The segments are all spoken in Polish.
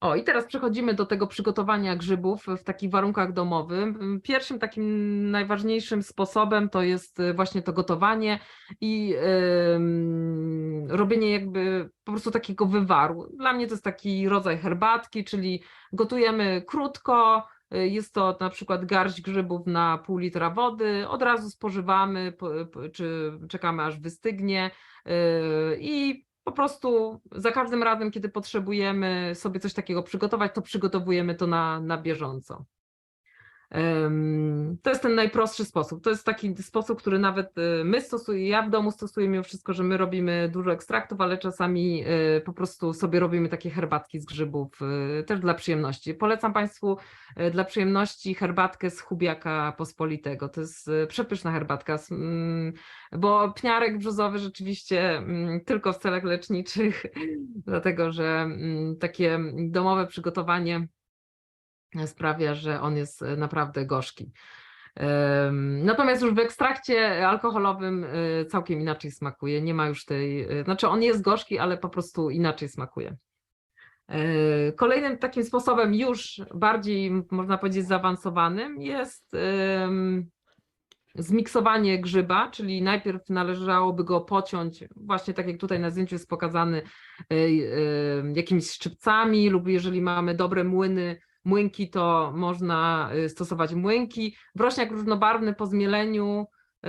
O, i teraz przechodzimy do tego przygotowania grzybów w takich warunkach domowych. Pierwszym takim najważniejszym sposobem to jest y, właśnie to gotowanie i ym, robienie jakby po prostu takiego wywaru. Dla mnie to jest taki rodzaj herbatki, czyli gotujemy krótko, jest to na przykład garść grzybów na pół litra wody, od razu spożywamy, po- po- czy czekamy aż wystygnie y, i po prostu za każdym razem, kiedy potrzebujemy sobie coś takiego przygotować, to przygotowujemy to na, na bieżąco. To jest ten najprostszy sposób. To jest taki sposób, który nawet y, my stosujemy, ja w domu stosuję mimo wszystko, że my robimy dużo ekstraktów, ale czasami y, po prostu sobie robimy takie herbatki z grzybów y, też dla przyjemności. Polecam Państwu dla przyjemności herbatkę z chubiaka pospolitego. To jest przepyszna herbatka, mm, bo pniarek brzozowy rzeczywiście mm, tylko w celach leczniczych, dlatego że mm, takie domowe przygotowanie sprawia, że on jest e, naprawdę gorzki. Natomiast już w ekstrakcie alkoholowym e, całkiem inaczej smakuje. Nie ma już tej, e, znaczy on jest gorzki, ale po prostu inaczej smakuje. Kolejnym takim sposobem już bardziej można powiedzieć zaawansowanym jest zmiksowanie grzyba, czyli najpierw należałoby go pociąć, właśnie tak jak tutaj na zdjęciu jest pokazany, jakimiś szczypcami lub jeżeli mamy dobre młyny, młynki, to można y, stosować młynki. Wrośniak różnobarwny po zmieleniu y,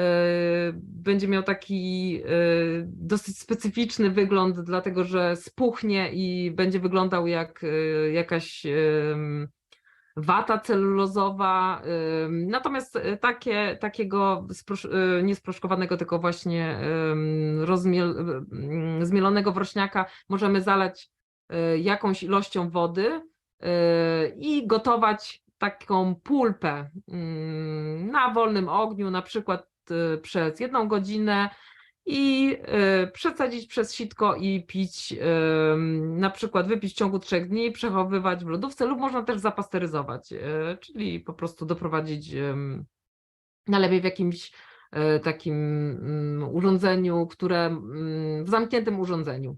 będzie miał taki y, dosyć specyficzny wygląd, dlatego że spuchnie i będzie wyglądał jak jakaś wata celulozowa. Natomiast takie, takiego sprosz- y, nie sproszkowanego, tylko właśnie rozmiel, ym, zmielonego wrośniaka możemy zalać jakąś ilością wody i gotować taką pulpę mm, na wolnym ogniu, na przykład y, przez jedną godzinę i y, przesadzić przez sitko i pić, ym, na przykład wypić w ciągu trzech dni, przechowywać w lodówce lub można też zapasteryzować, y, czyli po prostu doprowadzić najlepiej w jakimś y, takim mm, urządzeniu, które mm, w zamkniętym urządzeniu.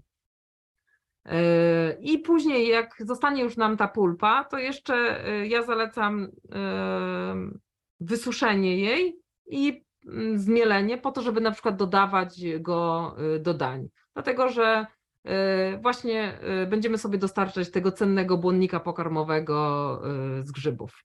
I później, jak zostanie już nam ta pulpa, to jeszcze yy, ja zalecam yy, wysuszenie jej i mm, zmielenie po to, żeby na przykład dodawać go yy, do dań. Dlatego, że właśnie będziemy sobie dostarczać tego cennego błonnika pokarmowego z grzybów.